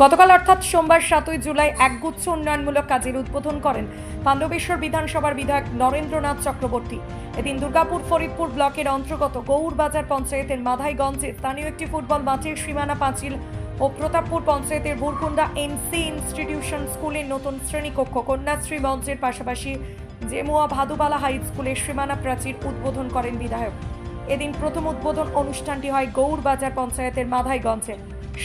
গতকাল অর্থাৎ সোমবার সাতই জুলাই একগুচ্ছ উন্নয়নমূলক কাজের উদ্বোধন করেন পাণ্ডবেশ্বর বিধানসভার বিধায়ক নরেন্দ্রনাথ চক্রবর্তী। এদিন দুর্গাপুর ফরিদপুর ব্লকের অন্তর্গত গৌরবাজার পঞ্চায়েতের মাধাইগঞ্জে স্থানীয় একটি ফুটবল মাঠের সীমানা পাঁচিল ও প্রতাপপুর পঞ্চায়েতের বুরকুন্ডা এনসি ইনস্টিটিউশন স্কুলের নতুন শ্রেণীকক্ষ কন্যাশ্রী মঞ্চের পাশাপাশি জেমুয়া ভাদুবালা হাই স্কুলের সীমানা প্রাচীর উদ্বোধন করেন বিধায়ক। এদিন প্রথম উদ্বোধন অনুষ্ঠানটি হয় গৌরবাজার পঞ্চায়েতের মাধাইগঞ্জে।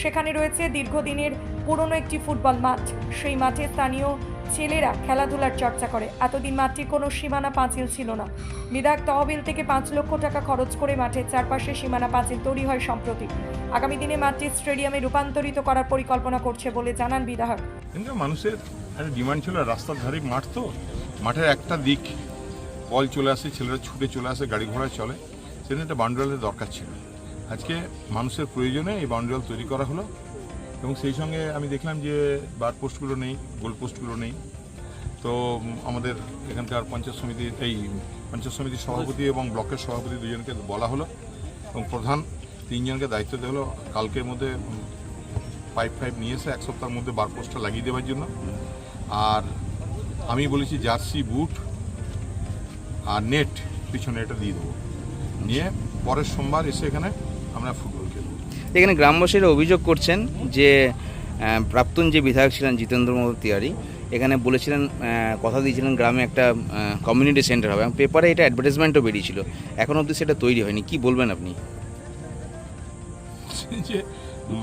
সেখানে রয়েছে দীর্ঘদিনের পুরনো একটি ফুটবল মাঠ। সেই মাঠে স্থানীয় ছেলেরা খেলাধুলার চর্চা করে। এতদিন মাঠটির কোনো সীমানা পাঁচিল ছিল না। বিধায়ক তহবিল থেকে পাঁচ লক্ষ টাকা খরচ করে মাঠের চারপাশে সীমানা পাঁচিল তৈরি হয় সম্প্রতি। আগামী দিনে মাঠটি স্টেডিয়ামে রূপান্তরিত করার পরিকল্পনা করছে বলে জানান বিধায়ক। মানুষের ডিমান্ড ছিল রাস্তার ধারে মাঠ তো। মাঠের একটা দিক, বল চলে আসে, ছেলেরা ছুটে চলে আসে, গাড়ি ঘোড়া চলে। সেদিন একটা বাউন্ডারিয়ালের দরকার ছিল। আজকে মানুষের প্রয়োজনে এই বাউন্ডারিয়াল তৈরি করা হলো এবং সেই সঙ্গে আমি দেখলাম যে বার পোস্টগুলো নেই, গোল পোস্টগুলো নেই। তো আমাদের এখানকার পঞ্চায়েত সমিতির এই পঞ্চায়েত সমিতির সভাপতি এবং ব্লকের সভাপতি দুজনকে বলা হলো এবং প্রধান তিনজনকে দায়িত্ব দেওয়া হলো। কালকের মধ্যে পাইপ ফাইপ নিয়ে এসে এক সপ্তাহের মধ্যে বার পোস্টটা লাগিয়ে দেওয়ার জন্য। আর আমি বলেছি জার্সি, বুট আর নেট, পিছনে এটা দিয়ে দেবো। নিয়ে পরের সোমবার এসে এখানে আমরা ফুটবল খেলব। এখানে গ্রামবাসীরা অভিযোগ করছেন যে প্রাক্তন যে বিধায়ক ছিলেন জিতেন্দ্র মোহন তিওয়ারি এখানে বলেছিলেন কথা দিয়েছিলেন গ্রামে একটা কমিউনিটি সেন্টার হবে। এবং পেপারে এটা অ্যাডভার্টাইজমেন্টও বেরিয়েছিল। এখন অবধি সেটা তৈরি হয়নি। কি বলবেন আপনি? যে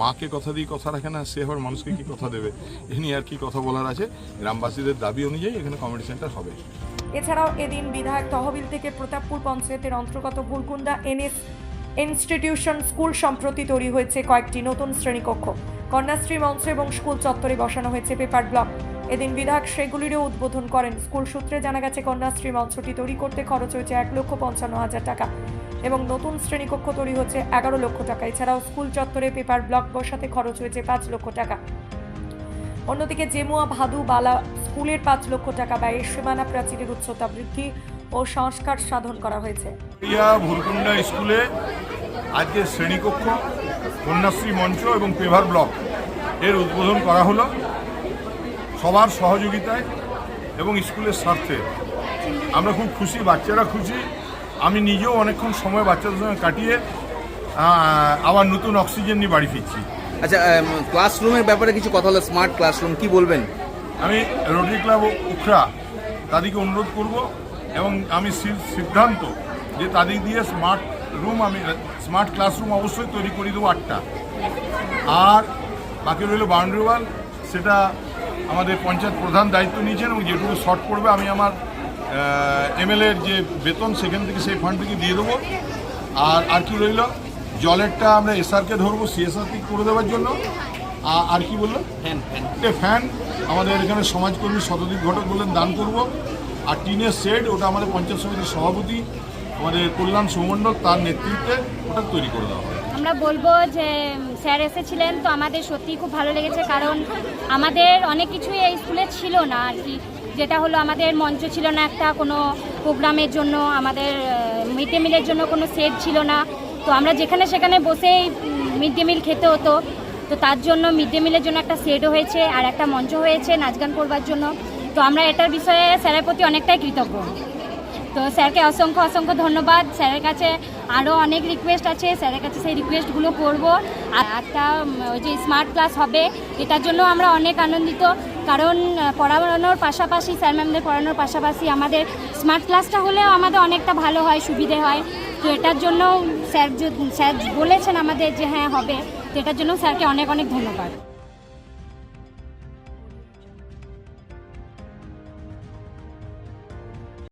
মাকে কথা দিয়ে কথা রাখে না সে আবার মানুষকে কি কথা দেবে? এ নিয়ে আর কি কথা বলার আছে? গ্রামবাসীদের দাবি অনুযায়ী এখানে কমিউনিটি সেন্টার হবে। এছাড়াও এদিন বিধায়ক তহবিল থেকে প্রতাপপুর পঞ্চায়েতের অন্তর্গত বুলকুন্ডা এনএস ইনস্টিটিউশন স্কুল সম্প্রতি তৈরি হয়েছে কয়েকটি নতুন শ্রেণীকক্ষ। কন্যাশ্রী মঞ্চ এবং স্কুল চত্বরে বসানো হয়েছে পেপার ব্লক। এদিন বিধায়ক সেগুলিরও উদ্বোধন করেন। স্কুল সূত্রে জানা গেছে, কন্যাশ্রী মঞ্চটি তৈরি করতে খরচ হয়েছে এক লক্ষ পঞ্চান্ন হাজার টাকা এবং নতুন শ্রেণীকক্ষ তৈরি হচ্ছে এগারো লক্ষ টাকা। এছাড়াও স্কুল চত্বরে পেপার ব্লক বসাতে খরচ হয়েছে পাঁচ লক্ষ টাকা। অন্যদিকে, জেমুয়া ভাদু বালা স্কুলের পাঁচ লক্ষ টাকা ব্যয়ে সীমানা প্রাচীরের উচ্চতা বৃদ্ধি ও সংস্কার সাধন করা হয়েছে। প্রিয়া ভুরকুন্ডা স্কুলে আজকে শ্রেণীকক্ষ কন্যাশ্রী মঞ্চ এবং পেভার ব্লক এর উদ্বোধন করা হলো। সবার সহযোগিতায় এবং স্কুলের স্বার্থে। আমরা খুব খুশি বাচ্চারা খুশি। আমি নিজেও অনেকক্ষণ সময় বাচ্চাদের সঙ্গে কাটিয়ে আবার নতুন অক্সিজেন নিয়ে বাড়ি ফিরছি। আচ্ছা ক্লাসরুমের ব্যাপারে কিছু কথা হলো স্মার্ট ক্লাসরুম কি বলবেন? আমি রোটারি ক্লাব ও উখরা তাদেরকে অনুরোধ করব এবং আমি সিদ্ধান্ত যে তাদের দিয়ে স্মার্ট রুম আমি স্মার্ট ক্লাসরুম অবশ্যই তৈরি করে দেবো আটটা। আর বাকি রইল বাউন্ডারি ওয়াল সেটা আমাদের পঞ্চায়েত প্রধান দায়িত্ব নিয়েছেন এবং যেটুকু শর্ট পড়বে আমি আমার এমএলএর যে বেতন সেখান থেকে সেই ফান্ড থেকে দিয়ে দেবো। আর আর কি রইল? জলেরটা আমরা এসআরকে ধরবো সিএসআরকে করে দেওয়ার জন্য। আর কি বলল? একটা ফ্যান আমাদের এখানে সমাজকর্মী শতদীপ ঘটক বললেন দান করব। আর টিনের শেড ওটা আমাদের পঞ্চায়েত সমিতির সভাপতি, আমাদের কল্যাণ সৌমণ্ডল, তার নেতৃত্বে ওটা তৈরি করে দেওয়া হবে আমরা বলব যে স্যার এসেছিলেন, তো আমাদের সত্যিই খুব ভালো লেগেছে, কারণ আমাদের অনেক কিছুই এই স্কুলে ছিল না আর কি। যেটা হলো, আমাদের মঞ্চ ছিল না একটা, কোনো প্রোগ্রামের জন্য, আমাদের মিড ডে মিলের জন্য কোনো সেট ছিল না। তো আমরা যেখানে সেখানে বসেই মিড ডে মিল খেতে হতো। তো তার জন্য মিড ডে মিলের জন্য একটা সেটও হয়েছে, আর একটা মঞ্চ হয়েছে নাচ গান করবার জন্য। তো আমরা এটার বিষয়ে স্যারের প্রতি অনেকটাই কৃতজ্ঞ। তো স্যারকে অসংখ্য অসংখ্য ধন্যবাদ। স্যারের কাছে আরও অনেক রিকোয়েস্ট আছে। স্যারের কাছে সেই রিকোয়েস্টগুলো করব। আর একটা ওই যে স্মার্ট ক্লাস হবে, এটার জন্য আমরা অনেক আনন্দিত। কারণ পড়ানোর পাশাপাশি, স্যার ম্যামদের পড়ানোর পাশাপাশি আমাদের স্মার্ট ক্লাসটা হলেও আমাদের অনেকটা ভালো হয়, সুবিধে হয়। তো এটার জন্য স্যার স্যার বলেছেন আমাদের যে হ্যাঁ হবে। তো এটার জন্য স্যারকে অনেক অনেক ধন্যবাদ।